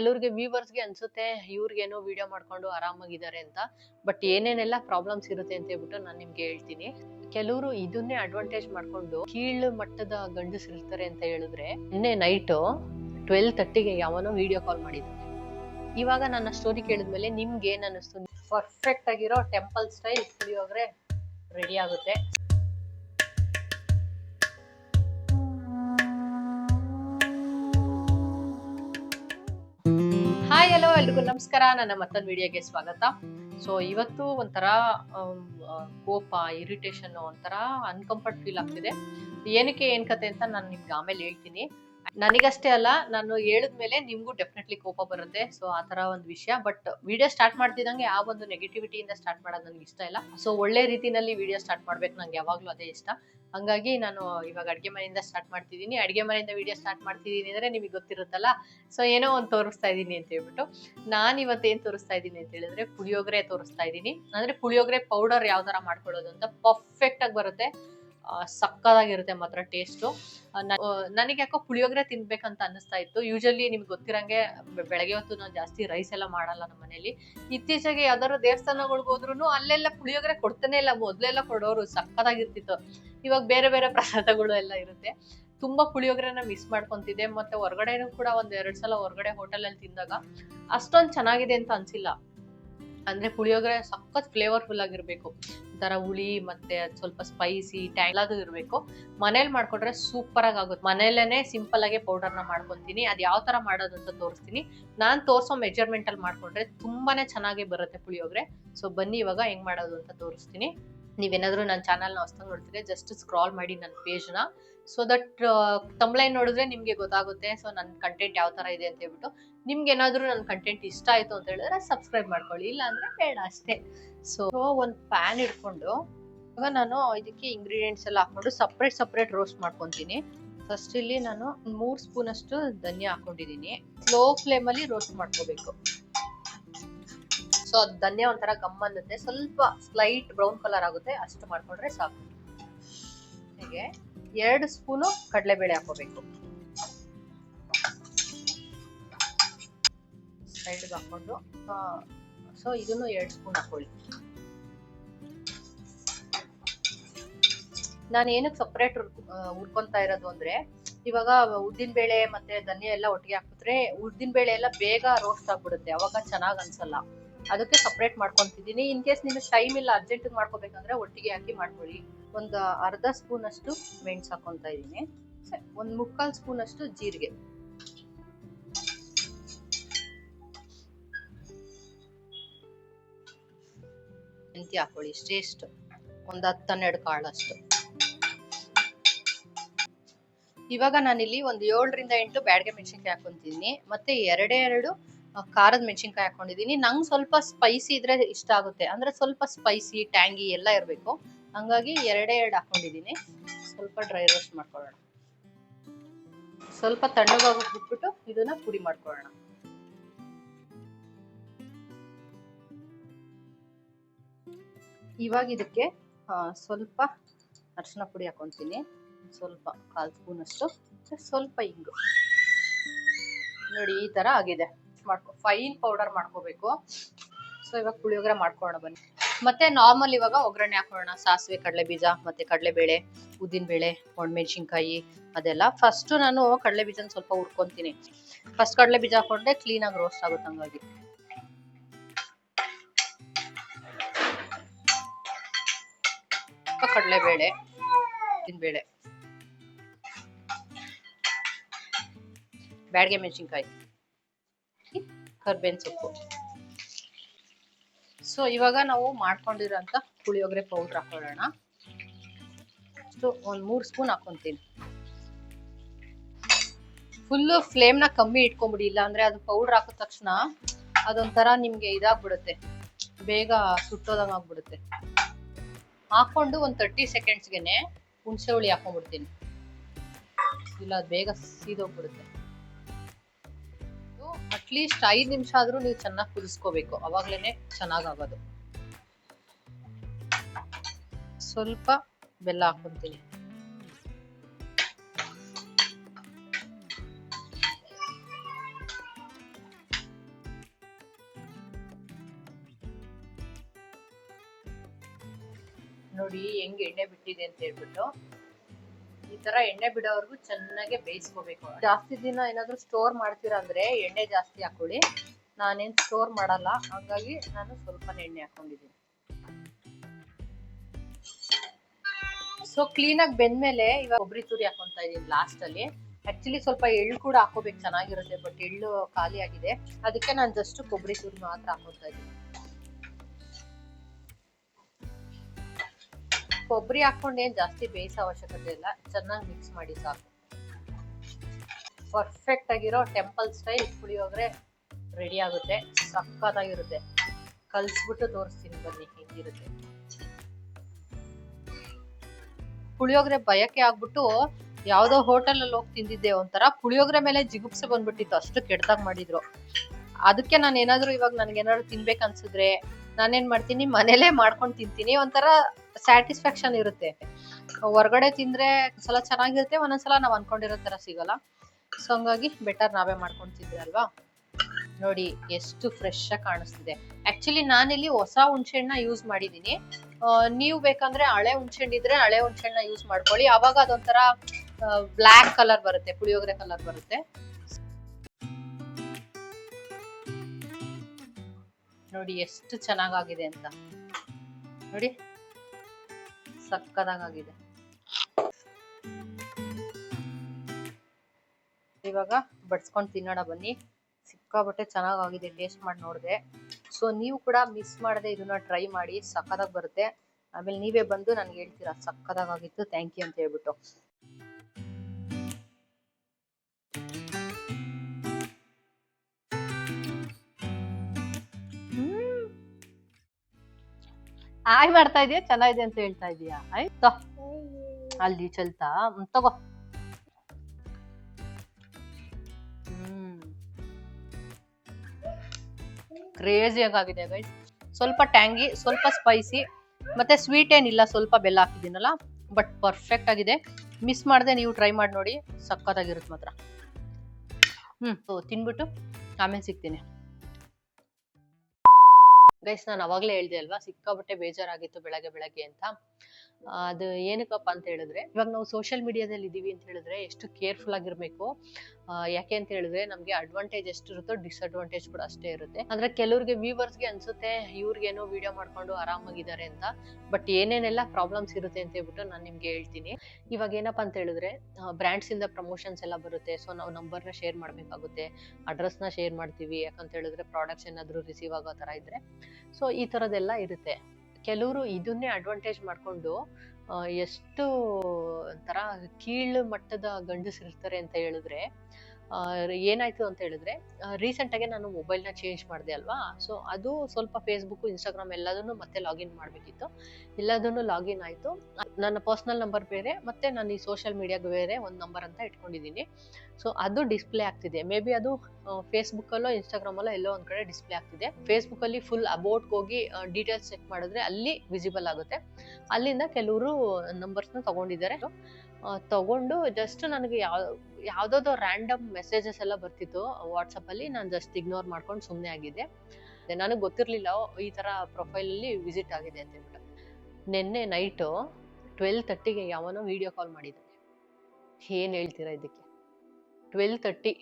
ಕೆಲವ್ರಿಗೆ ವ್ಯೂವರ್ಸ್ಗೆ ಅನ್ಸುತ್ತೆ ಇವ್ರಿಗೇನೋ ವಿಡಿಯೋ ಮಾಡ್ಕೊಂಡು ಆರಾಮಾಗಿದ್ದಾರೆ ಅಂತ. ಬಟ್ ಏನೇನೆಲ್ಲ ಪ್ರಾಬ್ಲಮ್ಸ್ ಇರುತ್ತೆ ಅಂತ ಹೇಳ್ಬಿಟ್ಟು ನಾನು ನಿಮ್ಗೆ ಹೇಳ್ತೀನಿ. ಕೆಲವರು ಇದನ್ನೇ ಅಡ್ವಾಂಟೇಜ್ ಮಾಡ್ಕೊಂಡು ಕೀಳು ಮಟ್ಟದ ಗಂಡಸಿರ್ತಾರೆ ಅಂತ ಹೇಳಿದ್ರೆ, ನಿನ್ನೆ ನೈಟು ಟ್ವೆಲ್ ತರ್ಟಿಗೆ ಯಾವನೋ ವಿಡಿಯೋ ಕಾಲ್ ಮಾಡಿದ್ರು. ಇವಾಗ ನನ್ನ ಸ್ಟೋರಿ ಕೇಳಿದ್ಮೇಲೆ ನಿಮ್ಗೆ ಏನ್ ಅನ್ನಿಸ್ತು? ಪರ್ಫೆಕ್ಟ್ ಆಗಿರೋ ಟೆಂಪಲ್ ಸ್ಟೈಲ್ ಪುಳಿಯೋಗರೆ ರೆಡಿ ಆಗುತ್ತೆ. ಎಲ್ರಿಗೂ ನಮಸ್ಕಾರ. ನನ್ನ ಮತ್ತೊಂದು ವಿಡಿಯೋಗೆ ಸ್ವಾಗತ. ಸೊ ಇವತ್ತು ಒಂಥರ ಕೋಪ ಇರಿಟೇಷನ್ ಒಂಥರ ಅನ್ಕಂಫರ್ಟ್ ಫೀಲ್ ಆಗ್ತಿದೆ. ಏನಕ್ಕೆ ಏನ್ ಕತೆ ಅಂತ ನಾನು ನಿಮ್ಗೆ ಆಮೇಲೆ ಹೇಳ್ತೀನಿ. ನನಗಷ್ಟೇ ಅಲ್ಲ, ನಾನು ಹೇಳಿದ್ಮೇಲೆ ನಿಮಗೂ ಡೆಫಿನೆಟ್ಲಿ ಕೋಪ ಬರುತ್ತೆ. ಸೊ ಆ ತರ ಒಂದು ವಿಷಯ. ಬಟ್ ವಿಡಿಯೋ ಸ್ಟಾರ್ಟ್ ಮಾಡ್ತಿದ್ದಂಗೆ ಆ ಒಂದು ನೆಗೆಟಿವಿಟಿಯಿಂದ ಸ್ಟಾರ್ಟ್ ಮಾಡೋದು ನನಗೆ ಇಷ್ಟ ಇಲ್ಲ. ಸೊ ಒಳ್ಳೆ ರೀತಿನಲ್ಲಿ ವಿಡಿಯೋ ಸ್ಟಾರ್ಟ್ ಮಾಡ್ಬೇಕು. ನಂಗೆ ಯಾವಾಗಲೂ ಅದೇ ಇಷ್ಟ. ಹಂಗಾಗಿ ನಾನು ಇವಾಗ ಅಡುಗೆ ಮನೆಯಿಂದ ಸ್ಟಾರ್ಟ್ ಮಾಡ್ತಿದ್ದೀನಿ. ಅಡುಗೆ ಮನೆಯಿಂದ ವಿಡಿಯೋ ಸ್ಟಾರ್ಟ್ ಮಾಡ್ತಿದ್ದೀನಿ ಅಂದ್ರೆ ನಿಮಗೆ ಗೊತ್ತಿರುತ್ತಲ್ಲ? ಸೊ ಏನೋ ಒಂದು ತೋರಿಸ್ತಾ ಇದ್ದೀನಿ ಅಂತ ಹೇಳ್ಬಿಟ್ಟು. ನಾನು ಇವತ್ತು ಏನ್ ತೋರಿಸ್ತಾ ಇದ್ದೀನಿ ಅಂತ ಹೇಳಿದ್ರೆ ಪುಳಿಯೋಗರೆ ತೋರಿಸ್ತಾ ಇದ್ದೀನಿ. ಅಂದ್ರೆ ಪುಳಿಯೋಗರೆ ಪೌಡರ್ ಯಾವ ತರ ಮಾಡ್ಕೊಳ್ಳೋದು ಅಂತ ಪರ್ಫೆಕ್ಟ್ ಆಗಿ ಬರುತ್ತೆ. ಆ, ಸಕ್ಕತ್ತಾಗಿರುತ್ತೆ ಮಾತ್ರ ಟೇಸ್ಟು ನನಗೆ ಯಾಕೋ ಪುಳಿಯೋಗರೆ ತಿನ್ಬೇಕಂತ ಅನ್ನಿಸ್ತಾ ಇತ್ತು. ಯೂಶಲಿ ನಿಮ್ಗೆ ಗೊತ್ತಿರಂಗೆ ಬೆಳಗ್ಗೆ ಹೊತ್ತು ನಾವು ಜಾಸ್ತಿ ರೈಸ್ ಎಲ್ಲ ಮಾಡಲ್ಲ ನಮ್ಮ ಮನೇಲಿ ಇತ್ತೀಚೆಗೆ ಯಾವ್ದಾದ್ರು ದೇವಸ್ಥಾನಗಳಿಗೆ ಹೋದ್ರು ಅಲ್ಲೆಲ್ಲ ಪುಳಿಯೋಗರೆ ಕೊಡ್ತಾನೆ ಇಲ್ಲ. ಮೊದ್ಲೆಲ್ಲ ಕೊಡೋರು ಸಕ್ಕದಾಗಿರ್ತಿತ್ತು ಇವಾಗ ಬೇರೆ ಬೇರೆ ಪ್ರಸಾದಗಳು ಎಲ್ಲ ಇರುತ್ತೆ. ತುಂಬಾ ಪುಳಿಯೋಗರೆನ ಮಿಸ್ ಮಾಡ್ಕೊಂತಿದ್ದೆ. ಮತ್ತೆ ಹೊರಗಡೆನೂ ಕೂಡ ಒಂದ್ ಎರಡ್ ಸಲ ಹೊರಗಡೆ ಹೋಟೆಲ್ ಅಲ್ಲಿ ತಿಂದಾಗ ಅಷ್ಟೊಂದ್ ಚೆನ್ನಾಗಿದೆ ಅಂತ ಅನ್ಸಿಲ್ಲ. ಅಂದ್ರೆ ಪುಳಿಯೋಗರೆ ಸಖತ್ ಫ್ಲೇವರ್ಫುಲ್ ಆಗಿರ್ಬೇಕು. ಒಂಥರ ಹುಳಿ ಮತ್ತೆ ಅದ್ ಸ್ವಲ್ಪ ಸ್ಪೈಸಿ ಟ್ಯಾಂಗ್ಲಾದು ಇರಬೇಕು. ಮನೇಲಿ ಮಾಡ್ಕೊಂಡ್ರೆ ಸೂಪರ್ ಆಗಿ ಆಗುತ್ತೆ ಮನೇಲೇನೆ ಸಿಂಪಲ್ ಆಗಿ ಪೌಡರ್ನ ಮಾಡ್ಕೊಂತೀನಿ. ಅದು ಯಾವ ತರ ಮಾಡೋದು ಅಂತ ತೋರಿಸ್ತೀನಿ. ನಾನ್ ತೋರ್ಸೋ ಮೆಜರ್ಮೆಂಟ್ ಅಲ್ಲಿ ಮಾಡ್ಕೊಂಡ್ರೆ ತುಂಬಾನೇ ಚೆನ್ನಾಗಿ ಬರುತ್ತೆ ಪುಳಿಯೋಗರೆ. ಸೊ ಬನ್ನಿ ಇವಾಗ ಹೆಂಗ್ ಮಾಡೋದು ಅಂತ ತೋರಿಸ್ತೀನಿ. ನೀವೇನಾದ್ರೂ ನನ್ನ ಚಾನಲ್ನ ಹೊಸ್ದಾಗಿ ನೋಡ್ತಿದ್ರೆ ಜಸ್ಟ್ ಸ್ಕ್ರಾಲ್ ಮಾಡಿ ನನ್ನ ಪೇಜ್ನ ಸೊ ದಟ್ ತಮ್ಲೈನ್ ನೋಡಿದ್ರೆ ನಿಮಗೆ ಗೊತ್ತಾಗುತ್ತೆ. ಸೊ ನನ್ನ ಕಂಟೆಂಟ್ ಯಾವ ತರ ಇದೆ ಅಂತ ಹೇಳ್ಬಿಟ್ಟು ನಿಮ್ಗೆ ಏನಾದರೂ ನನ್ನ ಕಂಟೆಂಟ್ ಇಷ್ಟ ಆಯ್ತು ಅಂತ ಹೇಳಿದ್ರೆ ಸಬ್ಸ್ಕ್ರೈಬ್ ಮಾಡ್ಕೊಳ್ಳಿ. ಇಲ್ಲ ಅಂದ್ರೆ ಬೇಡ ಅಷ್ಟೇ. ಸೊ ಒಂದು ಪ್ಯಾನ್ ಇಟ್ಕೊಂಡು ಇವಾಗ ನಾನು ಇದಕ್ಕೆ ಇಂಗ್ರೀಡಿಯೆಂಟ್ಸ್ ಎಲ್ಲ ಹಾಕ್ಕೊಂಡು ಸಪ್ರೇಟ್ ಸಪ್ರೇಟ್ ರೋಸ್ಟ್ ಮಾಡ್ಕೊತೀನಿ. ಫಸ್ಟ್ ಇಲ್ಲಿ ನಾನು ಮೂರು ಸ್ಪೂನ್ ಅಷ್ಟು ಧನಿಯಾ ಹಾಕೊಂಡಿದ್ದೀನಿ ಸ್ಲೋ ಫ್ಲೇಮ್ ಅಲ್ಲಿ ರೋಸ್ಟ್ ಮಾಡ್ಕೋಬೇಕು. ಸೊ ಅದು ಧನ್ಯ ಒಂಥರ ಗಮ್ ಅನ್ನುತ್ತೆ. ಸ್ವಲ್ಪ ಸ್ಲೈಟ್ ಬ್ರೌನ್ ಕಲರ್ ಆಗುತ್ತೆ. ಅಷ್ಟು ಮಾಡ್ಕೊಂಡ್ರೆ ಸಾಕು. ಹೀಗೆ ಎರಡು ಸ್ಪೂನು ಕಡಲೆಬೇಳೆ ಹಾಕೋಬೇಕು ಸೈಡ್ಗೆ ಹಾಕೊಂಡು ಸೊ ಇದನ್ನು ಎರಡು ಸ್ಪೂನ್ ಹಾಕೊಳ್ಳಿ ನಾನು ಏನಕ್ಕೆ ಸಪ್ರೇಟ್ ಹುರ್ಕೊಂತಾ ಇರೋದು ಅಂದ್ರೆ, ಇವಾಗ ಉದ್ದಿನ ಬೇಳೆ ಮತ್ತೆ ಧನಿಯಾ ಎಲ್ಲ ಒಟ್ಟಿಗೆ ಹಾಕಿದ್ರೆ ಉದ್ದಿನ ಬೇಳೆ ಎಲ್ಲ ಬೇಗ ರೋಸ್ಟ್ ಆಗ್ಬಿಡುತ್ತೆ. ಅವಾಗ ಚೆನ್ನಾಗ್ ಅನ್ಸಲ್ಲ. ಅದಕ್ಕೆ ಸಪ್ರೇಟ್ ಮಾಡ್ಕೊಂತಿದ್ದೀನಿ. ಇನ್ ಕೇಸ್ ನಿಮಗೆ ಟೈಮ್ ಇಲ್ಲ ಅರ್ಜೆಂಟ್ ಮಾಡ್ಕೋಬೇಕಂದ್ರೆ ಒಟ್ಟಿಗೆ ಹಾಕಿ ಮಾಡ್ಕೊಳ್ಳಿ ಒಂದು ಅರ್ಧ ಸ್ಪೂನ್ ಅಷ್ಟು ಮೆಣಸು ಹಾಕೊಂತ ಇದ್ದೀನಿ. ಒಂದು ಮುಕ್ಕಾಲು ಸ್ಪೂನ್ ಅಷ್ಟು ಜೀರಿಗೆ. ಮೆಂತ್ಯ ಹಾಕೊಳ್ಳಿ, ಇಷ್ಟೇ ಇಷ್ಟು. ಒಂದು ಹತ್ತು ಹನ್ನೆರಡು ಕಾಳಷ್ಟು ಇವಾಗ ನಾನಿಲ್ಲಿ ಒಂದು ಏಳರಿಂದ ಎಂಟು ಬ್ಯಾಡ್ಗೆ ಮೆಣಸಿನ್ಕಾಯಿ ಹಾಕೊತೀನಿ ಮತ್ತೆ ಎರಡೇ ಎರಡು ಖಾರದ ಮೆಣಸಿನ್ಕಾಯಿ ಹಾಕೊಂಡಿದೀನಿ. ನಂಗೆ ಸ್ವಲ್ಪ ಸ್ಪೈಸಿ ಇದ್ರೆ ಇಷ್ಟ ಆಗುತ್ತೆ. ಅಂದ್ರೆ ಸ್ವಲ್ಪ ಸ್ಪೈಸಿ ಟ್ಯಾಂಗಿ ಎಲ್ಲ ಇರಬೇಕು. ಹಂಗಾಗಿ ಎರಡೇ ಎರಡು ಹಾಕೊಂಡಿದೀನಿ. ಸ್ವಲ್ಪ ಡ್ರೈ ರೋಸ್ಟ್ ಮಾಡ್ಕೊಳ್ಳೋಣ. ಸ್ವಲ್ಪ ತಣ್ಣಗಾಗಿ ಬಿಟ್ಬಿಟ್ಟು ಇದನ್ನ ಪುಡಿ ಮಾಡ್ಕೊಳ್ಳೋಣ. ಇವಾಗ ಇದಕ್ಕೆ ಸ್ವಲ್ಪ ಅರ್ಶಿನ ಪುಡಿ ಹಾಕೊತೀನಿ. ಸ್ವಲ್ಪ ಕಾಲ್ ಸ್ಪೂನ್ ಅಷ್ಟು ಮತ್ತೆ ಸ್ವಲ್ಪ ಇಂಗು. ನೋಡಿ, ಈ ತರ ಆಗಿದೆ. ಮಾಡ್ಕೊ ಫೈನ್ ಪೌಡರ್ ಮಾಡ್ಕೋಬೇಕು. ಸೊ ಇವಾಗ ಪುಳಿಯೋಗರೆ ಮಾಡ್ಕೊಳ್ಳೋಣ ಬನ್ನಿ. ಮತ್ತೆ ನಾರ್ಮಲ್ ಇವಾಗ ಒಗ್ಗರಣೆ ಹಾಕೊಳ್ಳೋಣ. ಸಾಸಿವೆ ಕಡಲೆ ಬೀಜ ಮತ್ತೆ ಕಡಲೆಬೇಳೆ ಉದ್ದಿನ ಬೇಳೆ ಒಣಮೆಣಸಿನ್ಕಾಯಿ, ಅದೆಲ್ಲ. ಫಸ್ಟ್ ನಾನು ಕಡಲೆ ಬೀಜನ ಸ್ವಲ್ಪ ಹುರ್ಕೊಂತೀನಿ. ಫಸ್ಟ್ ಕಡಲೆ ಬೀಜ ಹಾಕೊಂಡ್ರೆ ಕ್ಲೀನ್ ಆಗಿ ರೋಸ್ಟ್ ಆಗುತ್ತೆ ಹಂಗಾಗಿ. ಕಡಲೆಬೇಳೆ ಉದ್ದಿನ ಬೇಳೆ ಬ್ಯಾಡ್ಗೆ ಮೆಣಸಿನ್ಕಾಯಿ. ಕರ್ಬೇವಿನ ಸೊಪ್ಪು ಸೊ ಇವಾಗ ನಾವು ಮಾಡ್ಕೊಂಡಿರೋಂಥ ಪುಳಿಯೋಗರೆ ಪೌಡ್ರ್ ಹಾಕೊಳ್ಳೋಣ. ಸೊ ಒಂದು ಮೂರು ಸ್ಪೂನ್ ಹಾಕೊತೀನಿ. ಫುಲ್ಲು ಫ್ಲೇಮ್ನ ಕಮ್ಮಿ ಇಟ್ಕೊಂಬಿಡಿ ಇಲ್ಲ ಅಂದರೆ ಅದು ಪೌಡ್ರ್ ಹಾಕಿದ ತಕ್ಷಣ ಅದೊಂಥರ ನಿಮಗೆ ಇದಾಗ್ಬಿಡುತ್ತೆ. ಬೇಗ ಸುಟ್ಟೋದಂಗೆ ಆಗ್ಬಿಡುತ್ತೆ. ಹಾಕೊಂಡು ಒಂದು ತರ್ಟಿ ಸೆಕೆಂಡ್ಸ್ಗೆನೆ ಹುಣಸೆ ಹುಳಿ ಹಾಕೊಂಡ್ಬಿಡ್ತೀನಿ ಇಲ್ಲ, ಅದು ಬೇಗ ಸೀದೋಗ್ಬಿಡುತ್ತೆ. ಅಟ್ಲೀಸ್ಟ್ ಐದು ನಿಮಿಷ ಆದ್ರೂ ನೀವು ಚೆನ್ನಾಗಿ ಕುದಿಸ್ಕೋಬೇಕು. ಅವಾಗ್ಲೇ ಚೆನ್ನಾಗಾಗೋದು. ಸ್ವಲ್ಪ ಬೆಲ್ಲ ಹಾಕ್ಕೊಂತೀನಿ ನೋಡಿ, ಹೆಂಗ್ ಎಣ್ಣೆ ಬಿಟ್ಟಿದೆ ಅಂತ ಹೇಳ್ಬಿಟ್ಟು. ಈ ತರ ಎಣ್ಣೆ ಬಿಡೋವರೆಗೂ ಚೆನ್ನಾಗಿ ಬೇಯಿಸ್ಕೋಬೇಕು. ಜಾಸ್ತಿ ದಿನ ಏನಾದ್ರು ಸ್ಟೋರ್ ಮಾಡ್ತೀರಾ ಅಂದ್ರೆ ಎಣ್ಣೆ ಜಾಸ್ತಿ ಹಾಕೊಳ್ಳಿ. ನಾನೇನ್ ಸ್ಟೋರ್ ಮಾಡಲ್ಲ. ಹಾಗಾಗಿ ನಾನು ಸ್ವಲ್ಪ ಎಣ್ಣೆ ಹಾಕೊಂಡಿದ್ದೀನಿ. ಸೊ ಕ್ಲೀನ್ ಆಗಿ ಬೆಂದ್ಮೇಲೆ ಇವಾಗ ಕೊಬ್ಬರಿ ತುರಿ ಹಾಕೊಂತ ಇದೀನಿ ಲಾಸ್ಟ್ ಅಲ್ಲಿ. ಆಕ್ಚುಲಿ ಸ್ವಲ್ಪ ಎಳ್ಳು ಕೂಡ ಹಾಕೋಬೇಕು. ಚೆನ್ನಾಗಿರುತ್ತೆ ಬಟ್ ಎಳ್ಳು ಖಾಲಿ ಆಗಿದೆ ಅದಕ್ಕೆ ನಾನು ಜಸ್ಟ್ ಕೊಬ್ಬರಿ ತುರಿ ಮಾತ್ರ ಹಾಕೋತಾ ಇದ್ದೀನಿ ಕೊಬ್ಬರಿ ಹಾಕೊಂಡು ಏನು ಜಾಸ್ತಿ ಬೇಯಿಸೋ ಅವಶ್ಯಕತೆ ಇಲ್ಲ, ಚೆನ್ನಾಗಿ ಮಿಕ್ಸ್ ಮಾಡಿ ಸಾಕು. ಪರ್ಫೆಕ್ಟ್ ಆಗಿರೋ ಟೆಂಪಲ್ ಸ್ಟೈಲ್ ಪುಳಿಯೋಗರೆ ರೆಡಿ ಆಗುತ್ತೆ, ಸಕ್ಕತ್ತಾಗಿರುತ್ತೆ. ಕಲ್ಸ್ಬಿಟ್ಟು ತೋರಿಸ್ತೀನಿ ಬನ್ನಿ, ಹೆಂಗಿರುತ್ತೆ. ಪುಳಿಯೋಗರೆ ಬಯಕೆ ಆಗ್ಬಿಟ್ಟು ಯಾವುದೋ ಹೋಟೆಲಲ್ಲಿ ಹೋಗಿ ತಿಂದಿದ್ದೆ ಒಂಥರ, ಪುಳಿಯೋಗರೆ ಮೇಲೆ ಜಿಗುಪ್ಸೆ ಬಂದ್ಬಿಟ್ಟಿತ್ತು, ಅಷ್ಟು ಕೆಟ್ಟದಾಗ ಮಾಡಿದ್ರು. ಅದಕ್ಕೆ ನಾನು ಏನಾದರೂ ಇವಾಗ ನನ್ಗೆ ಏನಾದ್ರು ತಿನ್ಬೇಕು ಅನ್ಸಿದ್ರೆ ನಾನೇನ್ ಮಾಡ್ತೀನಿ, ಮನೇಲೇ ಮಾಡ್ಕೊಂಡು ತಿಂತೀನಿ, ಒಂಥರ ಸ್ಯಾಟಿಸ್ಫ್ಯಾಕ್ಷನ್ ಇರುತ್ತೆ. ಹೊರಗಡೆ ತಿಂದ್ರೆ ಸಲ ಚೆನ್ನಾಗಿರುತ್ತೆ, ಒಂದೊಂದ್ಸಲ ನಾವ್ ಅನ್ಕೊಂಡಿರೋ ತರ ಸಿಗಲ್ಲ. ಸೊ ಹಂಗಾಗಿ ಬೆಟರ್ ನಾವೇ ಮಾಡ್ಕೊಂಡು ತಿಂದ್ರೆ ಅಲ್ವಾ ನೋಡಿ, ಎಷ್ಟು ಫ್ರೆಶ್ ಆಗಿ ಕಾಣಿಸ್ತಿದೆ. ಆಕ್ಚುಲಿ ನಾನಿಲ್ಲಿ ಹೊಸ ಹುಣ್ಸೆಹಣ್ಣ ಯೂಸ್ ಮಾಡಿದೀನಿ. ನೀವು ಬೇಕಂದ್ರೆ ಹಳೆ ಹುಣ್ಸೆಹಣ್ಣು ಇದ್ರೆ ಹಳೆ ಹುಣ್ಸೆಹಣ್ಣ ಯೂಸ್ ಮಾಡ್ಕೊಳ್ಳಿ. ಅವಾಗ ಅದೊಂಥರ ಬ್ಲ್ಯಾಕ್ ಕಲರ್ ಬರುತ್ತೆ, ಪುಳಿಯೋಗರೆ ಕಲರ್ ಬರುತ್ತೆ. ನೋಡಿ, ಎಷ್ಟು ಚೆನ್ನಾಗಾಗಿದೆ ಅಂತ. ನೋಡಿ. ಸಕ್ಕದಾಗಿದೆ ಇವಾಗ ಬಡ್ಸ್ಕೊಂಡು ತಿನ್ನೋಣ ಬನ್ನಿ. ಸಿಕ್ಕಾಬಟ್ಟೆ ಚೆನ್ನಾಗಾಗಿದೆ, ಟೇಸ್ಟ್ ಮಾಡಿ ನೋಡಿದೆ. ಸೊ ನೀವು ಕೂಡ ಮಿಸ್ ಮಾಡದೆ ಇದನ್ನ ಟ್ರೈ ಮಾಡಿ, ಸಕ್ಕದಾಗಿ ಬರುತ್ತೆ. ಆಮೇಲೆ ನೀವೇ ಬಂದು ನನ್ಗೆ ಹೇಳ್ತೀರಾ ಸಕ್ಕದಾಗಿತ್ತು ಥ್ಯಾಂಕ್ ಯು ಅಂತ ಹೇಳ್ಬಿಟ್ಟು. ಆಯ್ ಮಾಡ್ತಾ ಇದೀಯಾ? ಚೆನ್ನಾಗಿದೆ ಅಂತ ಹೇಳ್ತಾ ಇದೀಯಾ? ಆಯ್ತಾ? ಅಲ್ಲಿ ಚಲ್ತಾ? ತಗೋ. ಕ್ರೇಜಿ ಆಗಿದೆ ಗೈಸ್ ಸ್ವಲ್ಪ ಟ್ಯಾಂಗಿ ಸ್ವಲ್ಪ ಸ್ಪೈಸಿ ಮತ್ತೆ ಸ್ವೀಟ್ ಏನಿಲ್ಲ, ಸ್ವಲ್ಪ ಬೆಲ್ಲ ಹಾಕಿದ್ದೀನಲ್ಲ? ಬಟ್ ಪರ್ಫೆಕ್ಟ್ ಆಗಿದೆ. ಮಿಸ್ ಮಾಡದೆ ನೀವು ಟ್ರೈ ಮಾಡಿ ನೋಡಿ ಸಕ್ಕತ್ತಾಗಿರುತ್ತೆ ಮಾತ್ರ. ಸೊ ತಿನ್ಬಿಟ್ಟು, ಆಮೇಲೆ ಸಿಗ್ತೀನಿ. ಗೈಸ್ ನಾನು ಅವಾಗ್ಲೇ ಹೇಳ್ದೆ ಅಲ್ವಾ? ಸಿಕ್ಕಾಬಟ್ಟೆ ಬೇಜಾರಾಗಿತ್ತು ಬೆಳಗ್ಗೆ ಬೆಳಗ್ಗೆ ಅಂತ. ಅದು ಏನಕ್ಕಪ್ಪ ಅಂತ ಹೇಳಿದ್ರೆ, ಇವಾಗ ನಾವು ಸೋಷಿಯಲ್ ಮೀಡಿಯಾದಲ್ಲಿ ಇದೀವಿ ಅಂತ ಹೇಳಿದ್ರೆ ಎಷ್ಟು ಕೇರ್ಫುಲ್ ಆಗಿರ್ಬೇಕು. ಯಾಕೆ ಅಂತ ಹೇಳಿದ್ರೆ ನಮ್ಗೆ ಅಡ್ವಾಂಟೇಜ್ ಎಷ್ಟು ಇರುತ್ತೋ ಡಿಸ್ಅಡ್ವಾಂಟೇಜ್ ಕೂಡ ಅಷ್ಟೇ ಇರುತ್ತೆ. ಅಂದ್ರೆ ಕೆಲವ್ರಿಗೆ ವ್ಯೂವರ್ಸ್ಗೆ ಅನ್ಸುತ್ತೆ ಇವ್ರಿಗೇನೋ ವಿಡಿಯೋ ಮಾಡ್ಕೊಂಡು ಆರಾಮಾಗಿದ್ದಾರೆ ಅಂತ. ಬಟ್ ಏನೇನೆಲ್ಲ ಪ್ರಾಬ್ಲಮ್ಸ್ ಇರುತ್ತೆ ಅಂತ ಹೇಳ್ಬಿಟ್ಟು ನಾನು ನಿಮ್ಗೆ ಹೇಳ್ತೀನಿ. ಇವಾಗ ಏನಪ್ಪಾ ಅಂತ ಹೇಳಿದ್ರೆ ಬ್ರಾಂಡ್ಸ್ ಇಂದ ಪ್ರಮೋಷನ್ಸ್ ಎಲ್ಲ ಬರುತ್ತೆ. ಸೊ ನಾವು ನಂಬರ್ನ ಶೇರ್ ಮಾಡ್ಬೇಕಾಗುತ್ತೆ ಅಡ್ರೆಸ್ನ ಶೇರ್ ಮಾಡ್ತೀವಿ. ಯಾಕಂತ ಹೇಳಿದ್ರೆ ಪ್ರಾಡಕ್ಟ್ಸ್ ಏನಾದ್ರು ರಿಸೀವ್ ಆಗೋ ತರ ಇದ್ರೆ. ಸೊ ಈ ತರದೆಲ್ಲ ಇರುತ್ತೆ. ಕೆಲವರು ಇದನ್ನೇ ಅಡ್ವಾಂಟೇಜ್ ಮಾಡ್ಕೊಂಡು ಎಷ್ಟು ಒಂಥರ ಕೀಳು ಮಟ್ಟದ ಗಂಡಸರಿರ್ತಾರೆ ಅಂತ ಹೇಳಿದ್ರೆ ಏನಾಯ್ತು ಅಂತ ಹೇಳಿದ್ರೆ ರೀಸೆಂಟ್ ಆಗಿ ನಾನು ಮೊಬೈಲ್ನ ಚೇಂಜ್ ಮಾಡಿದೆ ಅಲ್ವಾ? ಸೊ ಅದು ಸ್ವಲ್ಪ ಫೇಸ್ಬುಕ್ ಇನ್ಸ್ಟಾಗ್ರಾಮ್ ಎಲ್ಲದನ್ನು ಮತ್ತೆ ಲಾಗಿನ್ ಮಾಡಬೇಕಿತ್ತು. ಎಲ್ಲದನ್ನು ಲಾಗಿನ್ ಆಯ್ತು. ನನ್ನ ಪರ್ಸನಲ್ ನಂಬರ್ ಬೇರೆ, ಮತ್ತೆ ನಾನು ಈ ಸೋಷಿಯಲ್ ಮೀಡಿಯಾಗೆ ಬೇರೆ ಒಂದು ನಂಬರ್ ಅಂತ ಇಟ್ಕೊಂಡಿದ್ದೀನಿ. ಸೊ ಅದು ಡಿಸ್ಪ್ಲೇ ಆಗ್ತಿದೆ. ಮೇ ಬಿ ಅದು ಫೇಸ್ಬುಕ್ಕಲ್ಲೋ ಅಲ್ಲೋ ಇನ್ಸ್ಟಾಗ್ರಾಮ್ ಅಲ್ಲೋ ಎಲ್ಲೋ ಒಂದು ಕಡೆ ಡಿಸ್ಪ್ಲೇ ಆಗ್ತಿದೆ. ಫೇಸ್ಬುಕ್ಕಲ್ಲಿ ಫುಲ್ ಅಬೌಟ್ ಹೋಗಿ ಡೀಟೇಲ್ಸ್ ಚೆಕ್ ಮಾಡಿದ್ರೆ ಅಲ್ಲಿ ವಿಸಿಬಲ್ ಆಗುತ್ತೆ. ಅಲ್ಲಿಂದ ಕೆಲವರು ನಂಬರ್ಸ್ನ ತಗೊಂಡಿದ್ದಾರೆ. ತಗೊಂಡು ಜಸ್ಟ್ ನನಗೆ ಯಾವ ಯಾವ್ದೋ ರ್ಯಾಂಡಮ್ ಮೆಸೇಜಸ್ ಎಲ್ಲ ಬರ್ತಿತ್ತು ವಾಟ್ಸಪ್ ಅಲ್ಲಿ, ನಾನು ಜಸ್ಟ್ ಇಗ್ನೋರ್ ಮಾಡ್ಕೊಂಡು ಸುಮ್ಮನೆ ಆಗಿದ್ದೆ. ನನಗೆ ಗೊತ್ತಿರಲಿಲ್ಲ ಈ ತರ ಪ್ರೊಫೈಲ್ ಅಲ್ಲಿ ವಿಸಿಟ್ ಆಗಿದೆ ಅಂತ ಹೇಳ್ಬಿಟ್ಟು. ನಿನ್ನೆ ನೈಟು ಟ್ವೆಲ್ ತರ್ಟಿಗೆ ಯಾವನೋ ವಿಡಿಯೋ ಕಾಲ್ ಮಾಡಿದ್ದಾನೆ ಏನ್ ಹೇಳ್ತೀರಾ ಇದಕ್ಕೆ? ಟ್ವೆಲ್ ತರ್ಟಿ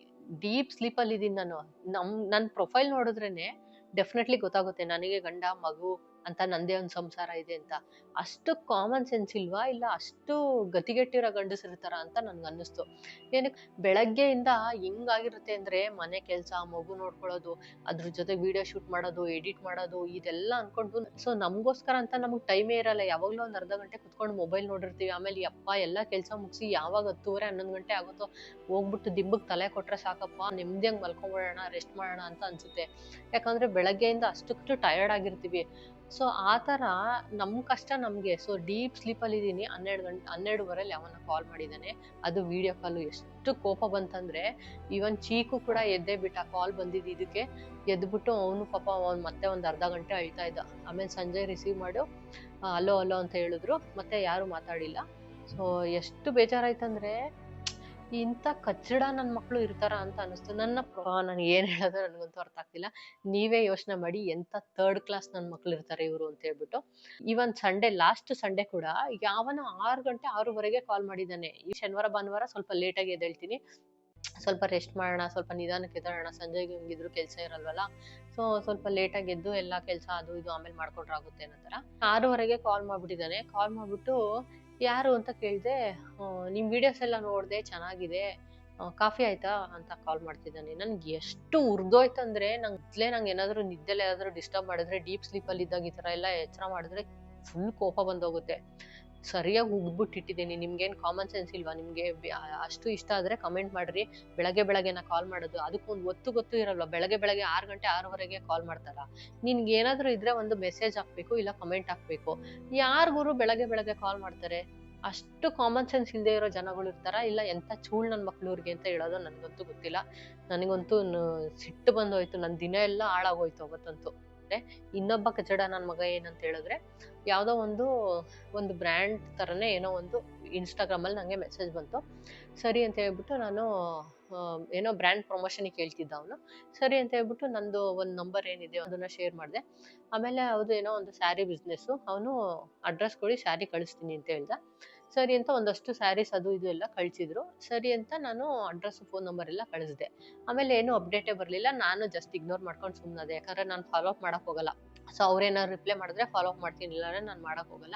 ಡೀಪ್ ಸ್ಲೀಪಲ್ಲಿ ಇದ್ದೀನಿ ನಾನು. ನಮ್ಮ ನನ್ನ ಪ್ರೊಫೈಲ್ ನೋಡಿದ್ರೇ ಡೆಫಿನೆಟ್ಲಿ ಗೊತ್ತಾಗುತ್ತೆ. ನನಗೆ ಗಂಡ, ಮಗು ಅಂತ ನಂದೇ ಒಂದು ಸಂಸಾರ ಇದೆ ಅಂತ. ಅಷ್ಟು ಕಾಮನ್ ಸೆನ್ಸ್ ಇಲ್ವಾ? ಇಲ್ಲ ಅಷ್ಟು ಗತಿಗೆಟ್ಟಿರೋ ಗಂಡಸಿರ್ತಾರ ಅಂತ ನನ್ಗೆ ಅನ್ನಿಸ್ತು. ಏನಕ್ಕೆ ಬೆಳಗ್ಗೆಯಿಂದ ಹೆಂಗಾಗಿರುತ್ತೆ ಅಂದ್ರೆ ಮನೆ ಕೆಲಸ, ಮಗು ನೋಡ್ಕೊಳ್ಳೋದು, ಅದ್ರ ಜೊತೆ ವಿಡಿಯೋ ಶೂಟ್ ಮಾಡೋದು ಎಡಿಟ್ ಮಾಡೋದು, ಇದೆಲ್ಲ ಅನ್ಕೊಂಡು ಸೊ ನಮಗೋಸ್ಕರ ಅಂತ ನಮಗೆ ಟೈಮೇ ಇರಲ್ಲ. ಯಾವಾಗಲೂ ಒಂದು ಅರ್ಧ ಗಂಟೆ ಕುತ್ಕೊಂಡು ಮೊಬೈಲ್ ನೋಡಿರ್ತೀವಿ. ಆಮೇಲೆ ಅಪ್ಪ ಎಲ್ಲ ಕೆಲಸ ಮುಗಿಸಿ ಯಾವಾಗ ಹತ್ತುವರೆ, ಹನ್ನೊಂದು ಗಂಟೆ ಆಗುತ್ತೋ, ಹೋಗ್ಬಿಟ್ಟು ದಿಬ್ಬಕ್ಕೆ ತಲೆ ಕೊಟ್ರೆ ಸಾಕಪ್ಪ ನೆಮ್ಮದಿಯಾಗಿ ಮಲ್ಕೊಂಬಿಡೋಣ ರೆಸ್ಟ್ ಮಾಡೋಣ ಅಂತ ಅನ್ಸುತ್ತೆ. ಯಾಕಂದ್ರೆ ಬೆಳಗ್ಗೆಯಿಂದ ಅಷ್ಟಕ್ಕೂ ಟಯರ್ಡ್ ಆಗಿರ್ತೀವಿ. ಸೊ ಆ ಥರ ನಮ್ಮ ಕಷ್ಟ ನಮಗೆ. ಸೊ ಡೀಪ್ ಸ್ಲೀಪಲ್ಲಿ ಇದ್ದೀನಿ ಹನ್ನೆರಡು ಗಂಟೆ ಹನ್ನೆರಡುವರೆಯಲ್ಲಿ ಅವನ ಕಾಲ್ ಮಾಡಿದ್ದಾನೆ ಅದು ವಿಡಿಯೋ ಕಾಲು ಎಷ್ಟು ಕೋಪ ಬಂತಂದರೆ ಈವನ್ ಚೀಕು ಕೂಡ ಎದ್ದೇ ಬಿಟ್ಟ ಕಾಲ್ ಬಂದಿದ್ದು ಇದಕ್ಕೆ. ಎದ್ಬಿಟ್ಟು ಅವನು ಪಾಪ ಅವನು ಮತ್ತೆ ಒಂದು ಅರ್ಧ ಗಂಟೆ ಅಳ್ತಾ ಇದ್ದ. ಆಮೇಲೆ ಸಂಜೆ ರಿಸೀವ್ ಮಾಡು. ಅಲೋ ಅಲೋ ಅಂತ ಹೇಳಿದ್ರು. ಮತ್ತೆ ಯಾರು ಮಾತಾಡಿಲ್ಲ. ಸೊ ಎಷ್ಟು ಬೇಜಾರಾಯ್ತಂದ್ರೆ ಇಂಥ ಕಚ್ಚಡ ನನ್ನ ಮಕ್ಕಳು ಇರ್ತಾರ ಅಂತ ಅನಿಸ್ತು ನನ್ನ ನಾನು ಏನ್ ಹೇಳೋದು ನನಗಂತೂ ಅರ್ಥ ಆಗ್ತಿಲ್ಲ. ನೀವೇ ಯೋಚನೆ ಮಾಡಿ ಎಂತ ಥರ್ಡ್ ಕ್ಲಾಸ್ ನನ್ನ ಮಕ್ಳು ಇರ್ತಾರೆ ಇವರು ಅಂತ ಹೇಳ್ಬಿಟ್ಟು. ಇವನ್ ಸಂಡೇ ಲಾಸ್ಟ್ ಸಂಡೇ ಕೂಡ ಯಾವನ ಆರು ಗಂಟೆ, ಆರೂವರೆಗೆ ಕಾಲ್ ಮಾಡಿದ್ದಾನೆ. ಈ ಶನಿವಾರ, ಭಾನುವಾರ ಸ್ವಲ್ಪ ಲೇಟಾಗಿ ಎದ್ದೇಳ್ತೀನಿ. ಸ್ವಲ್ಪ ರೆಸ್ಟ್ ಮಾಡೋಣ, ಸ್ವಲ್ಪ ನಿಧಾನಕ್ಕೆ ಎದ್ದೇಳೋಣ. ಸಂಜೆಗೆ ಹಿಂಗಿದ್ರು ಕೆಲಸ ಇರಲ್ವಲ್ಲ. ಸೊ ಸ್ವಲ್ಪ ಲೇಟಾಗಿ ಎದ್ದು ಎಲ್ಲ ಕೆಲಸ ಅದು ಇದು ಆಮೇಲೆ ಮಾಡ್ಕೊಂಡ್ರೆ ಆಗುತ್ತೆ ಅನ್ನೋ ಥರ. ಆರೂವರೆಗೆ ಕಾಲ್ ಮಾಡ್ಬಿಟ್ಟಿದಾನೆ ಕಾಲ್ ಮಾಡ್ಬಿಟ್ಟು ಯಾರು ಅಂತ ಕೇಳಿದೆ ನಿಮ್ಮ ವಿಡಿಯೋಸ್ ಎಲ್ಲ ನೋಡಿದೆ, ಚೆನ್ನಾಗಿದೆ. ಕಾಫಿ ಆಯ್ತಾ? ಅಂತ ಕಾಲ್ ಮಾಡ್ತಿದ್ದಾನೆ. ನನ್ಗೆ ಎಷ್ಟು ಉರ್ದೋಯ್ತಂದ್ರೆ ನಂಗೆ ನಂಗೆ ಏನಾದರೂ ನಿದ್ದೆಲ್ಲ ಏನಾದ್ರು ಡಿಸ್ಟರ್ಬ್ ಮಾಡಿದ್ರೆ ಡೀಪ್ ಸ್ಲೀಪಲ್ಲಿ ಇದ್ದಾಗ ಈ ಥರ ಎಲ್ಲ ಎಚ್ಚರ ಮಾಡಿದ್ರೆ ಫುಲ್ ಕೋಪ ಬಂದೋಗುತ್ತೆ. ಸರಿಯಾಗಿ ಉಗ್ಬಿಟ್ಟಿಟ್ಟಿದ್ದೀನಿ. ನಿಮ್ಗೇನು ಕಾಮನ್ ಸೆನ್ಸ್ ಇಲ್ವಾ? ನಿಮಗೆ ಅಷ್ಟು ಇಷ್ಟ ಆದರೆ ಕಮೆಂಟ್ ಮಾಡಿರಿ. ಬೆಳಗ್ಗೆ ಬೆಳಗ್ಗೆ ನಾ ಕಾಲ್ ಮಾಡೋದು ಅದಕ್ಕೊಂದು ಒತ್ತು ಗೊತ್ತು ಇರಲ್ವಾ? ಬೆಳಗ್ಗೆ ಬೆಳಗ್ಗೆ ಆರು ಗಂಟೆ ಆರೂವರೆಗೆ ಕಾಲ್ ಮಾಡ್ತಾರ? ನಿನ್ಗೆ ಏನಾದರೂ ಇದ್ರೆ ಒಂದು ಮೆಸೇಜ್ ಹಾಕ್ಬೇಕು, ಇಲ್ಲ ಕಮೆಂಟ್ ಹಾಕ್ಬೇಕು. ಯಾರಿಗೂ ಬೆಳಗ್ಗೆ ಬೆಳಗ್ಗೆ ಕಾಲ್ ಮಾಡ್ತಾರೆ? ಅಷ್ಟು ಕಾಮನ್ ಸೆನ್ಸ್ ಇಲ್ಲದೆ ಇರೋ ಜನಗಳು ಇರ್ತಾರ? ಇಲ್ಲ ಎಂಥ ಚೂಳ್ ನನ್ನ ಮಕ್ಳು ಇವ್ರಿಗೆ ಅಂತ ಹೇಳೋದು ನನಗಂತೂ ಗೊತ್ತಿಲ್ಲ. ನನಗಂತೂ ಸಿಟ್ಟು ಬಂದೋಯ್ತು. ನನ್ನ ದಿನ ಎಲ್ಲ ಹಾಳಾಗೋಯ್ತು ಅವತ್ತಂತೂ. ಇನ್ನೊಬ್ಬ ಕಚಡ ನನ್ನ ಮಗ ಏನಂತ ಹೇಳಿದ್ರೆ, ಯಾವುದೋ ಒಂದು ಒಂದು ಬ್ರ್ಯಾಂಡ್ ಥರನೇ ಏನೋ ಒಂದು ಇನ್ಸ್ಟಾಗ್ರಾಮಲ್ಲಿ ನನಗೆ ಮೆಸೇಜ್ ಬಂತು. ಸರಿ ಅಂತ ಹೇಳ್ಬಿಟ್ಟು ನಾನು ಏನೋ ಬ್ರ್ಯಾಂಡ್ ಪ್ರಮೋಷನ್ ಕೇಳ್ತಿದ್ದ ಅವನು. ಸರಿ ಅಂತ ಹೇಳ್ಬಿಟ್ಟು ನಂದು ಒಂದು ನಂಬರ್ ಏನಿದೆ ಅದನ್ನ ಶೇರ್ ಮಾಡಿದೆ. ಆಮೇಲೆ ಅವ್ರದ್ದು ಏನೋ ಒಂದು ಸ್ಯಾರಿ ಬಿಸ್ನೆಸ್ಸು ಅವನು ಅಡ್ರೆಸ್ ಕೊಡಿ ಸ್ಯಾರಿ ಕಳಿಸ್ತೀನಿ ಅಂತ ಹೇಳ್ದ. ಸರಿ ಅಂತ ಒಂದಷ್ಟು ಸ್ಯಾರೀಸ್ ಅದು ಇದು ಎಲ್ಲ ಕಳಿಸಿದ್ರು. ಸರಿ ಅಂತ ನಾನು ಅಡ್ರೆಸ್ ಫೋನ್ ನಂಬರ್ ಎಲ್ಲ ಕಳಿಸಿದೆ. ಆಮೇಲೆ ಏನು ಅಪ್ಡೇಟೇ ಬರಲಿಲ್ಲ. ನಾನು ಜಸ್ಟ್ ಇಗ್ನೋರ್ ಮಾಡ್ಕೊಂಡು ಸುಮ್ಮನದೆ ಯಾಕಂದ್ರೆ ನಾನು ಫಾಲೋ ಅಪ್ ಮಾಡಕ್ ಹೋಗಲ್ಲ. ಸೊ ಅವ್ರೇನಾದ್ರು ರಿಪ್ಲೈ ಮಾಡಿದ್ರೆ ಫಾಲೋ ಅಪ್ ಮಾಡ್ತೀನಿ. ಇಲ್ಲಾಂದ್ರೆ ನಾನು ಮಾಡಕ್ ಹೋಗಲ್ಲ.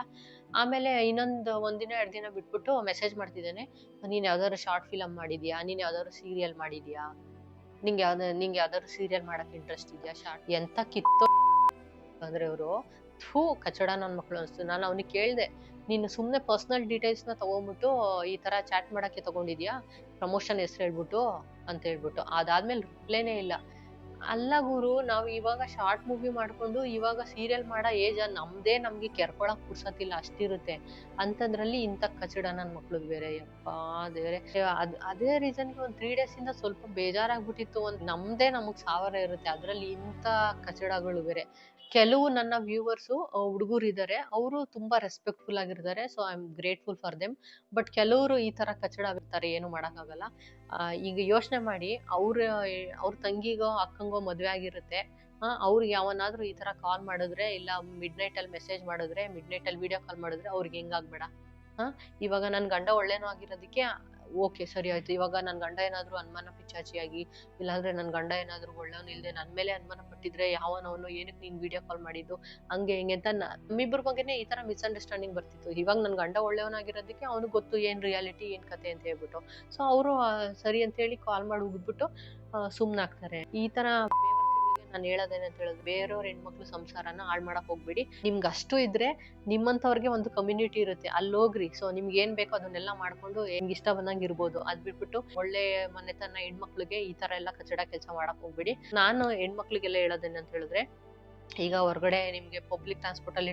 ಆಮೇಲೆ ಇನ್ನೊಂದು ಒಂದಿನ ಎರಡು ದಿನ ಬಿಟ್ಬಿಟ್ಟು ಮೆಸೇಜ್ ಮಾಡ್ತಿದ್ದೇನೆ. ನೀನು ಯಾವ್ದಾದ್ರು ಶಾರ್ಟ್ ಫಿಲಮ್ ಮಾಡಿದ್ಯಾ? ನೀನು ಯಾವ್ದಾದ್ರು ಸೀರಿಯಲ್ ಮಾಡಿದ್ಯಾ? ನಿಂಗೆ ಯಾವ್ದು, ನಿಂಗೆ ಯಾವ್ದಾದ್ರು ಸೀರಿಯಲ್ ಮಾಡಕ್ ಇಂಟ್ರೆಸ್ಟ್ ಇದೆಯಾ? ಶಾರ್ಟ್ ಎಂತ ಕಿತ್ತೋ ಅಂದ್ರೆ ಅವರು ಥೂ ಕಚಡ ನನ್ನ ಮಕ್ಕಳು ಅನಿಸ್ತು. ನಾನು ಅವನಿಗೆ ಕೇಳಿದೆ, ನೀನು ಸುಮ್ಮನೆ ಪರ್ಸ್ನಲ್ ಡೀಟೇಲ್ಸ್ನ ತಗೊಂಡ್ಬಿಟ್ಟು ಈ ಥರ ಚಾಟ್ ಮಾಡೋಕ್ಕೆ ತಗೊಂಡಿದ್ಯಾ? ಪ್ರಮೋಷನ್ ಹೆಸ್ರು ಹೇಳ್ಬಿಟ್ಟು, ಅಂತ ಹೇಳ್ಬಿಟ್ಟು. ಅದಾದ್ಮೇಲೆ ರಿಪ್ಲೈನೇ ಇಲ್ಲ. ಅಲ್ಲ ಗುರು, ನಾವು ಇವಾಗ ಶಾರ್ಟ್ ಮೂವಿ ಮಾಡ್ಕೊಂಡು ಇವಾಗ ಸೀರಿಯಲ್ ಮಾಡೋ ಏಜ್ ನಮ್ದೇ ನಮಗೆ ಕೆರ್ಕೊಳಕ್ ಪುರ್ಸತಿಲ್ಲ, ಅಷ್ಟಿರುತ್ತೆ. ಅಂಥದ್ರಲ್ಲಿ ಇಂಥ ಕಚಡ ನನ್ನ ಮಕ್ಳು ಬೇರೆ. ಯಪ್ಪ ದೇವ್ರೆ. ಅದು, ಅದೇ ರೀಸನ್ಗೆ ಒಂದು ತ್ರೀ ಡೇಸ್ ಇಂದ ಸ್ವಲ್ಪ ಬೇಜಾರಾಗ್ಬಿಟ್ಟಿತ್ತು. ಒಂದ್ ನಮ್ದೇ ನಮಗೆ ಸಾವಿರ ಇರುತ್ತೆ. ಅದರಲ್ಲಿ ಇಂಥ ಕಚಡಗಳು ಬೇರೆ. ಕೆಲವು ನನ್ನ ವ್ಯೂವರ್ಸು ಹುಡುಗರು ಇದ್ದಾರೆ ಅವರು ತುಂಬಾ ರೆಸ್ಪೆಕ್ಟ್ಫುಲ್ ಆಗಿರ್ತಾರೆ. So, I am grateful for them. But ಕೆಲವರು ಈ ತರ ಕಚಡ ಆಗಿರ್ತಾರೆ, ಏನು ಮಾಡೋಕ್ಕಾಗಲ್ಲ. ಈಗ ಯೋಚನೆ ಮಾಡಿ, ಅವ್ರ ಅವ್ರ ತಂಗಿಗೋ, ಅಕ್ಕಂಗೋ ಮದುವೆ ಆಗಿರುತ್ತೆ. ಅವ್ರಿಗೆ ಯಾವನಾದ್ರೂ ಈ ತರ ಕಾಲ್ ಮಾಡಿದ್ರೆ, ಇಲ್ಲ ಮಿಡ್ ನೈಟಲ್ಲಿ ಮೆಸೇಜ್ ಮಾಡಿದ್ರೆ ಮಿಡ್ ನೈಟಲ್ಲಿ ವಿಡಿಯೋ ಕಾಲ್ ಮಾಡಿದ್ರೆ ಅವ್ರಿಗೆ ಹೆಂಗಾಗ್ಬೇಡ. ಹಾಂ ಇವಾಗ ನನ್ನ ಗಂಡ ಒಳ್ಳೇನೋ ಆಗಿರೋದಕ್ಕೆ ಓಕೆ, ಸರಿ ಆಯ್ತು. ಇವಾಗ ನನ್ ಗಂಡ ಏನಾದ್ರು ಅನುಮಾನ ಪಿಚಾಚಿಯಾಗಿ ಇಲ್ಲಾಂದ್ರೆ ನನ್ ಗಂಡ ಏನಾದ್ರು ಒಳ್ಳೆಯವನು ಇಲ್ದೆ ನನ್ ಮೇಲೆ ಅನುಮಾನ ಪಟ್ಟಿದ್ರೆ ಯಾವನವನು ಏನಕ್ಕೆ ನೀನ್ ವಿಡಿಯೋ ಕಾಲ್ ಮಾಡಿದ್ದು, ಹಂಗೆ ಹಿಂಗೆ ಅಂತ ನಮ್ಮಿಬ್ಬರ ಬಗ್ಗೆನೇ ಈ ತರ ಮಿಸ್ಅಂಡರ್ಸ್ಟ್ಯಾಂಡಿಂಗ್ ಬರ್ತಿತ್ತು. ಇವಾಗ ನನ್ ಗಂಡ ಒಳ್ಳೆಯವನಾಗಿರೋದಕ್ಕೆ ಅವನು ಗೊತ್ತು ಏನ್ ರಿಯಾಲಿಟಿ ಏನ್ ಕತೆ ಅಂತ ಹೇಳ್ಬಿಟ್ಟು. ಸೊ ಅವರು ಸರಿ ಅಂತ ಹೇಳಿ ಕಾಲ್ ಮಾಡಿ ಹೋಗ್ಬಿಟ್ಟು ಸುಮ್ನಾಗ್ತಾರೆ. ಈ ತರ ನಾನು ಹೇಳೋದೇನೆ ಅಂತ ಹೇಳಿದ್ರೆ ಬೇರೆಯವ್ರ ಹೆಣ್ಮಕ್ಳು ಸಂಸಾರನ ಹಾಳು ಮಾಡಕ್ ಹೋಗ್ಬೇಡಿ. ನಿಮ್ಗೆ ಅಷ್ಟು ಇದ್ರೆ ನಿಮ್ಮಂಥವ್ರಿಗೆ ಒಂದು ಕಮ್ಯುನಿಟಿ ಇರುತ್ತೆ. ಅಲ್ಲಿ ಹೋಗ್ರಿ. ಸೊ ನಿಮ್ಗೆ ಏನ್ ಬೇಕೋ ಅದನ್ನೆಲ್ಲ ಮಾಡ್ಕೊಂಡು ಹೆಂಗ್ ಇಷ್ಟ ಬಂದಂಗೆ ಇರ್ಬೋದು. ಅದ್ ಬಿಟ್ಬಿಟ್ಟು ಒಳ್ಳೆ ಮನೆತನ ಹೆಣ್ಮಕ್ಳಿಗೆ ಈ ತರ ಎಲ್ಲ ಕಚಡ ಕೆಲಸ ಮಾಡಕ್ ಹೋಗ್ಬೇಡಿ. ನಾನು ಹೆಣ್ಮಕ್ಳಿಗೆಲ್ಲ ಅಂತ ಹೇಳಿದ್ರೆ ಈಗ ಹೊರಗಡೆ ನಿಮಗೆ ಪಬ್ಲಿಕ್ ಟ್ರಾನ್ಸ್ಪೋರ್ಟ್ ಅಲ್ಲಿ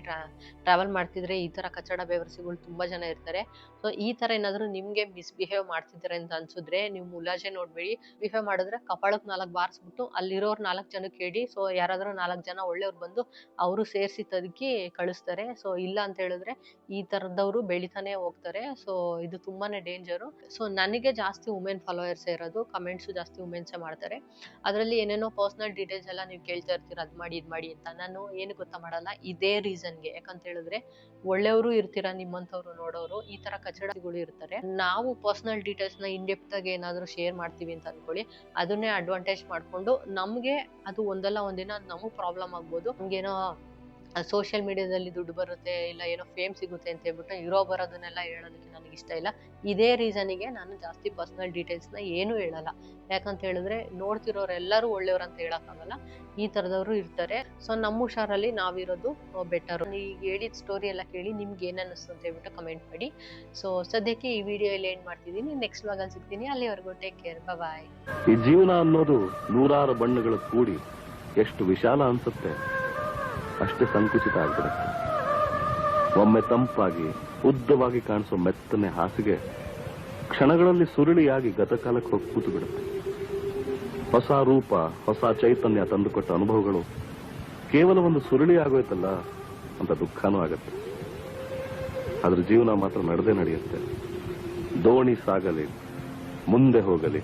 ಟ್ರಾವೆಲ್ ಮಾಡ್ತಿದ್ರೆ ಈ ತರ ಕಚಡ ಬೇವರ್ಸಿಗಳು ತುಂಬಾ ಜನ ಇರ್ತಾರೆ. ಸೊ ಈ ತರ ಏನಾದರೂ ನಿಮಗೆ ಮಿಸ್ಬಿಹೇವ್ ಮಾಡ್ತಿದ್ದಾರೆ ಅಂತ ಅನ್ಸಿದ್ರೆ ನೀವು ಮುಲಾಜೆ ನೋಡ್ಬೇಡಿ. ಬಿಹೇವ್ ಮಾಡಿದ್ರೆ ಕಪಾಳಕ್ಕೆ ನಾಲ್ಕು ಬಾರಿಸ್ಬಿಟ್ಟು ಅಲ್ಲಿರೋರು ನಾಲ್ಕು ಜನಕ್ಕೆ ಹೇಳಿ. ಸೊ ಯಾರಾದರೂ ನಾಲ್ಕು ಜನ ಒಳ್ಳೆಯವ್ರು ಬಂದು ಅವರು ಸೇರಿಸಿ ತದಕಿ ಕಳಿಸ್ತಾರೆ. ಸೊ ಇಲ್ಲ ಅಂತ ಹೇಳಿದ್ರೆ ಈ ಥರದವರು ಬೆಳಿತಾನೆ ಹೋಗ್ತಾರೆ. ಸೊ ಇದು ತುಂಬಾನೇ ಡೇಂಜರು ಸೊ ನನಗೆ ಜಾಸ್ತಿ ವುಮೆನ್ ಫಾಲೋಯರ್ಸೇ ಇರೋದು ಕಮೆಂಟ್ಸು ಜಾಸ್ತಿ ವುಮೆನ್ಸೇ ಮಾಡ್ತಾರೆ. ಅದರಲ್ಲಿ ಏನೇನೋ ಪರ್ಸನಲ್ ಡೀಟೇಲ್ಸ್ ಎಲ್ಲ ನೀವು ಕೇಳ್ತಾ ಇರ್ತೀರ. ಅದು ಮಾಡಿ, ಇದು ಮಾಡಿ ಅಂತ. ನಾನು ಏನು ಗೊತ್ತಾ ಮಾಡಲ್ಲ, ಇದೇ ರೀಸನ್ಗೆ ಯಾಕಂತ ಹೇಳಿದ್ರೆ, ಒಳ್ಳೆಯವರು ಇರ್ತೀರಾ ನಿಮ್ಮಂಥವ್ರು ನೋಡೋರು, ಈ ತರ ಕಚಡಗಳು ಇರ್ತಾರೆ. ನಾವು ಪರ್ಸನಲ್ ಡೀಟೇಲ್ಸ್ನ ಇನ್ಡೆಪ್ತ್ ಆಗಿ ಏನಾದ್ರು ಶೇರ್ ಮಾಡ್ತೀವಿ ಅಂತ ಅನ್ಕೊಳ್ಳಿ. ಅದನ್ನೇ ಅಡ್ವಾಂಟೇಜ್ ಮಾಡ್ಕೊಂಡು ನಮ್ಗೆ ಅದು ಒಂದಲ್ಲ ಒಂದಿನ ನಮಗ್ ಪ್ರಾಬ್ಲಮ್ ಆಗ್ಬೋದು. ನಮ್ಗೇನೋ ಸೋಷಿಯಲ್ ಮೀಡಿಯಾದಲ್ಲಿ ದುಡ್ಡು ಬರುತ್ತೆ, ಇಲ್ಲ ಏನೋ ಫೇಮ್ ಸಿಗುತ್ತೆ ಅಂತ ಹೇಳ್ಬಿಟ್ಟು ಇರೋ ಬರೋದನ್ನೆಲ್ಲ ಹೇಳೋದಕ್ಕೆ ನನಗೆ ಇಷ್ಟ ಇಲ್ಲ. ಇದೇ ರೀಸನಿಗೆ ನಾನು ಜಾಸ್ತಿ ಪರ್ಸನಲ್ ಡೀಟೇಲ್ಸ್ನ ಏನು ಹೇಳಲ್ಲ. ಯಾಕಂತ ಹೇಳಿದ್ರೆ ನೋಡ್ತಿರೋರೆಲ್ಲರೂ ಒಳ್ಳೆಯವ್ರು ಅಂತ ಹೇಳೋಕ್ಕಾಗಲ್ಲ. ಈ ಥರದವರು ಇರ್ತಾರೆ. ಸೊ ನಮ್ಮ ಹುಷಾರಲ್ಲಿ ನಾವಿರೋದು ಬೆಟರ್ ಈಗ ಹೇಳಿದ ಸ್ಟೋರಿ ಎಲ್ಲ ಕೇಳಿ ನಿಮ್ಗೆ ಏನ್ ಅನ್ನಿಸ್ತು ಅಂತ ಹೇಳ್ಬಿಟ್ಟು ಕಮೆಂಟ್ ಮಾಡಿ. ಸೊ ಸದ್ಯಕ್ಕೆ ಈ ವಿಡಿಯೋ ಇಲ್ಲಿ ಏನ್ ಮಾಡ್ತಿದ್ದೀನಿ. ನೆಕ್ಸ್ಟ್ ಭಾಗಲ್ಲಿ ಸಿಗ್ತೀನಿ. ಅಲ್ಲಿವರೆಗೂ ಟೇಕ್ ಕೇರ್ ಬಾಯ್ ಈ ಜೀವನ ಅನ್ನೋದು ನೂರಾರು ಬಣ್ಣಗಳ ಕೂಡಿ ಎಷ್ಟು ವಿಶಾಲ ಅನ್ಸುತ್ತೆ. ಅಷ್ಟೇ ಸಂಕುಚಿತ ಆಗಿಬಿಡುತ್ತೆ ಒಮ್ಮೆ ತಂಪಾಗಿ, ಉದ್ದವಾಗಿ ಕಾಣಿಸೋ ಮೆತ್ತನೆ ಹಾಸಿಗೆ ಕ್ಷಣಗಳಲ್ಲಿ ಸುರುಳಿಯಾಗಿ ಗತಕಾಲಕ್ಕೆ ಹೋಗಿ ಕೂತು ಬಿಡುತ್ತೆ. ಹೊಸ ರೂಪ, ಹೊಸ ಚೈತನ್ಯ ತಂದುಕೊಟ್ಟ ಅನುಭವಗಳು ಕೇವಲ ಒಂದು ಸುರುಳಿ ಆಗೋಯ್ತಲ್ಲ ಅಂತ ದುಃಖನೂ ಆಗತ್ತೆ. ಅದ್ರ ಜೀವನ ಮಾತ್ರ ನಡೆದೇ ನಡೆಯುತ್ತೆ. ದೋಣಿ ಸಾಗಲಿ, ಮುಂದೆ ಹೋಗಲಿ